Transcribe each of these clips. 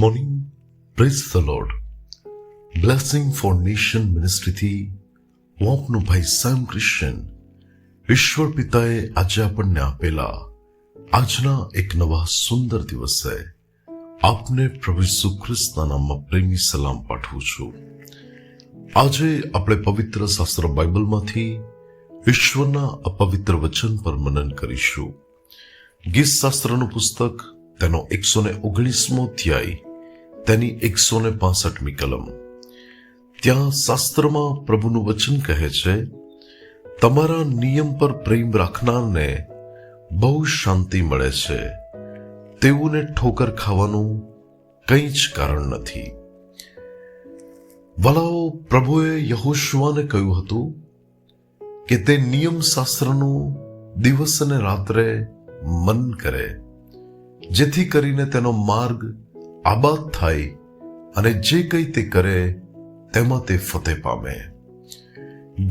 Morning praise the lord blessing for nation મિનિસ્ટ્રીથી હું ભાઈ સામ ક્રિશ્ચન ઈશ્વર પિતાએ આજે આપણને આપેલા આજના એક નવા સુંદર દિવસે આપને પ્રભુ ઈસુ ખ્રિસ્તના નામમાં પ્રેમી સલામ પાઠવું છું આજે આપણે પવિત્ર શાસ્ત્ર બાઇબલમાંથી ઈશ્વરના અપવિત્ર વચન પર મનન કરીશું ગીત શાસ્ત્રનું પુસ્તક તેનો એકસો ને ઓગણીસમો અધ્યાય તેની એકસો ને પાસઠમી કલમ. ત્યાં શાસ્ત્રમાં પ્રભુનું વચન કહે છે, તમારા નિયમ પર પ્રેમ રાખનારને બહુ શાંતિ મળે છે. તેઓને ઠોકર ખાવાનું કંઈ જ કારણ નથી. વલાઓ, પ્રભુએ યહોશુઆને કહ્યું હતું કે તે નિયમ શાસ્ત્રનું દિવસ અને રાત્રે મન કરે, જેથી કરીને તેનો માર્ગ આબાદ થાય અને જે કંઈ તે કરે, તેમાં તે ફતેહ પામે.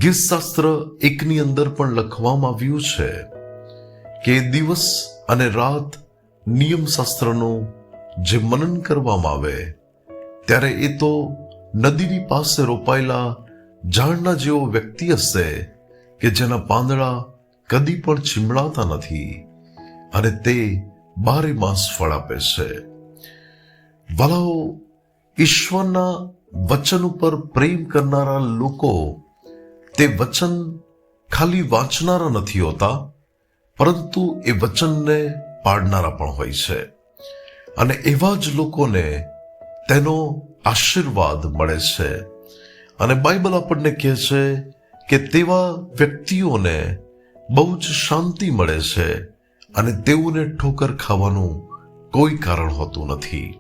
ગીત શાસ્ત્ર એકની અંદર પણ લખવામાં આવ્યું છે કે દિવસ અને રાત નિયમ શાસ્ત્રનું જે મનન કરવામાં આવે, ત્યારે એ તો નદીની પાસે રોપાયેલા ઝાડના જેવો વ્યક્તિ હશે કે જેના પાંદડા કદી પણ ચીમડાતા નથી અને તે બારે માસ ફળ આપે છે. વલાઓ ઈશ્વરના વચન ઉપર પ્રેમ કરનારા લોકો તે વચન ખાલી વાંચનારા નથી હોતા, પરંતુ એ વચનને પાડનારા પણ હોય છે. અને એવા જ લોકોને તેનો આશીર્વાદ મળે છે. અને બાઇબલ આપણને કહે છે કે તેવા વ્યક્તિઓને બહુ જ શાંતિ મળે છે અને તેઓને ઠોકર ખાવાનું કોઈ કારણ હોતું નથી.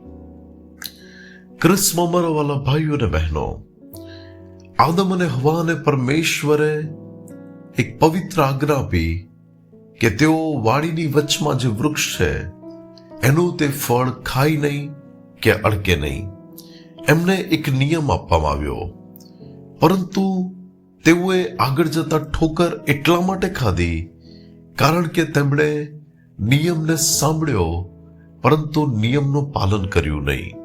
ક્રિસ્મમાં મારા વાલા ભાઈઓ અને બહેનો આદમ અને હવાને પરમેશ્વરે એક પવિત્ર આજ્ઞા આપી કે તેઓ વાડીની વચમાં જે વૃક્ષ છે એનું તે ફળ ખાય નહીં કે અડકે નહીં એમને એક નિયમ આપવામાં આવ્યો પરંતુ તેઓએ આગળ જતા ઠોકર એટલા માટે ખાધી કારણ કે તેમણે નિયમને સાંભળ્યો પરંતુ નિયમનું પાલન કર્યું નહીં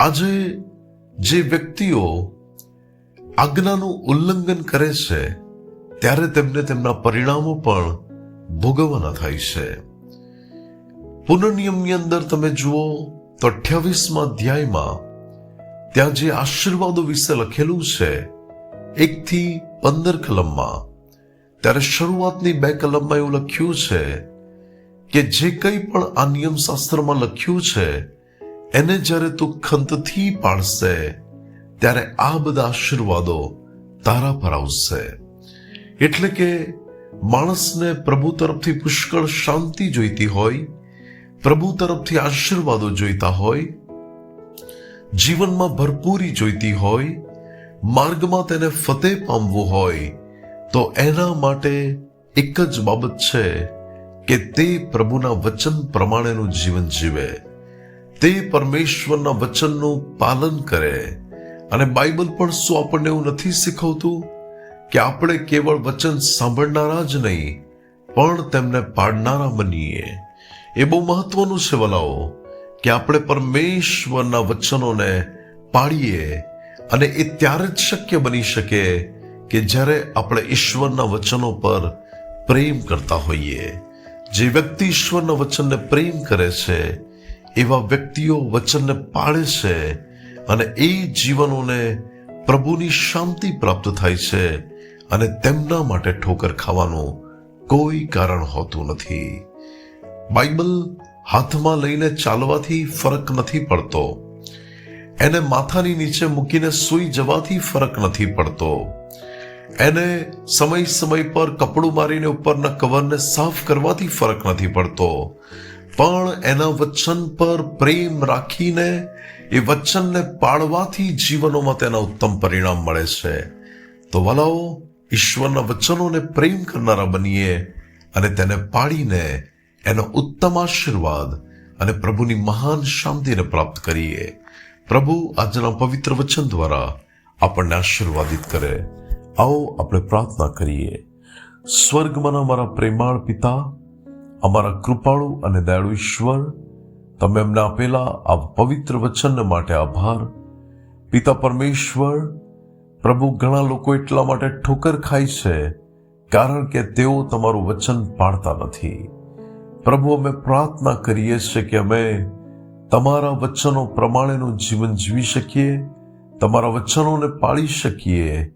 આજે જે વ્યક્તિઓ આજ્ઞાનું ઉલ્લંઘન કરે છે, ત્યારે તેમને તેમના પરિણામો પણ ભોગવવાના થાય છે. પુનર્નિયમની અંદર તમે જુઓ તો અઠ્યાવીસમાં અધ્યાયમાં ત્યાં જે આશીર્વાદો વિશે લખેલું છે, એકથી પંદર કલમમાં, ત્યારે શરૂઆતની બે કલમમાં એવું લખ્યું છે કે જે કંઈ પણ આ નિયમ શાસ્ત્રમાં લખ્યું છે એને જ્યારે તું ખંતથી પાડશે ત્યારે આ બધા આશીર્વાદો તારા પર આવશે. એટલે કે માણસને પ્રભુ તરફથી પુષ્કળ શાંતિ જોઈતી હોય, પ્રભુ તરફથી આશીર્વાદો જોઈતા હોય, જીવનમાં ભરપૂરી જોઈતી હોય, માર્ગમાં તેને ફતેહ પામવું હોય, તો એના માટે એક જ બાબત છે કે તે પ્રભુના વચન પ્રમાણેનું જીવન જીવે. તે પરમેશ્વરના વચનનું પાલન કરે. અને બાઇબલ પણ શું આપણને એવું નથી શીખવતું? કે આપણે કેવળ વચન સાંભળનારા જ નહીં, પણ તેમને પાડનારા બનીએ. એ બહુ મહત્વનું છે વલાઓ, કે આપણે પરમેશ્વરના વચનોને પાડીએ અને એ ત્યારે જ શક્ય બની શકે કે જ્યારે આપણે ઈશ્વરના વચનો પર પ્રેમ કરતા હોઈએ. જે વ્યક્તિ ઈશ્વરના વચનને પ્રેમ કરે છે એવા વ્યક્તિઓ વચનને પાળે છે અને એ જીવનોને પ્રભુની શાંતિ પ્રાપ્ત થાય છે અને તેમના માટે ઠોકર ખાવાનું કોઈ કારણ હોતું નથી. બાઇબલ હાથમાં લઈને ચાલવાથી ફરક નથી પડતો. એને માથાની નીચે મૂકીને સૂઈ જવાથી ફરક નથી પડતો. એને સમય સમય પર કપડું મારીને ઉપરના કવરને સાફ કરવાથી ફરક નથી પડતો. પણ એના વચન પર પ્રેમ રાખીને એ વચનને પાળવાથી જીવનોમાં તેના ઉત્તમ પરિણામ મળે છે. તો વલાઓ, ઈશ્વરના વચનોને પ્રેમ કરનારા બનીએ અને તેને પાળીને એનો ઉત્તમ આશીર્વાદ અને પ્રભુની મહાન શાંતિને પ્રાપ્ત કરીએ. પ્રભુ આજના પવિત્ર વચન દ્વારા આપણને આશીર્વાદિત કરે. આવો આપણે પ્રાર્થના કરીએ. સ્વર્ગમાંના અમારા પ્રેમાળ પિતા અમારા કૃપાળુ અને દયાળુ ઈશ્વર, તમે અમને આપેલા આ પવિત્ર વચન માટે આભાર. પિતા પરમેશ્વર, પ્રભુ ઘણા લોકો એટલા માટે ઠોકર ખાય છે, કારણ કે તેઓ તમારું વચન પાળતા નથી. પ્રભુ, અમે પ્રાર્થના કરીએ છીએ કે અમે તમારા વચનો પ્રમાણેનું જીવન જીવી શકીએ, તમારા વચનોને પાળી શકીએ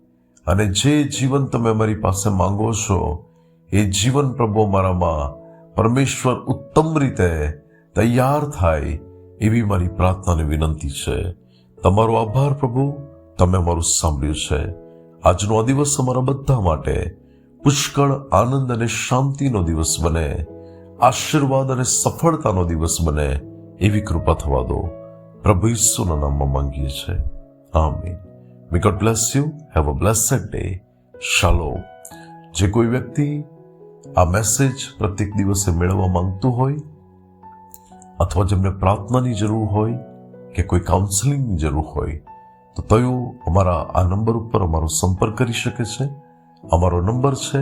અને જે જીવન તમે અમારી પાસે માંગો છો, એ જીવન પ્રભુ અમારામાં પરમેશ્વર ઉત્તમ રીતે તૈયાર થાય એવી મારી પ્રાર્થનાની વિનંતી છે. તમારો આભાર પ્રભુ. તમે અમારું સાંભળ્યું છે. આજનો આ દિવસ અમારા બધા માટે પુષ્કળ આનંદ અને શાંતિનો દિવસ બને. આશીર્વાદ અને સફળતાનો દિવસ બને એવી કૃપા થવા દો. પ્રભુ ઈસુના નામમાં માંગીએ છીએ. આમીન. May God bless you have a blessed day શાલો જે કોઈ વ્યક્તિ આ મેસેજ પ્રત્યેક દિવસે મેળવવા માંગતું હોય, અથવા જેમને પ્રાર્થનાની જરૂર હોય કે કોઈ કાઉન્સેલિંગની જરૂર હોય, તો તેઓ અમારા આ નંબર ઉપર અમારો સંપર્ક કરી શકે છે. અમારો નંબર છે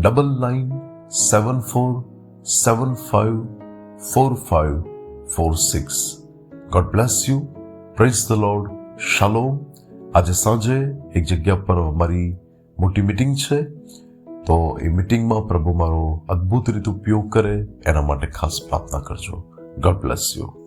double nine seven four seven five four five four six God bless you praise the lord શાલોમ આજે સાંજે એક જગ્યા પર અમારી મોટી મીટિંગ છે. તો એ મિટિંગમાં પ્રભુ મારો અદ્ભુત રીતે ઉપયોગ કરે, એના માટે ખાસ પ્રાર્થના કરજો. God bless you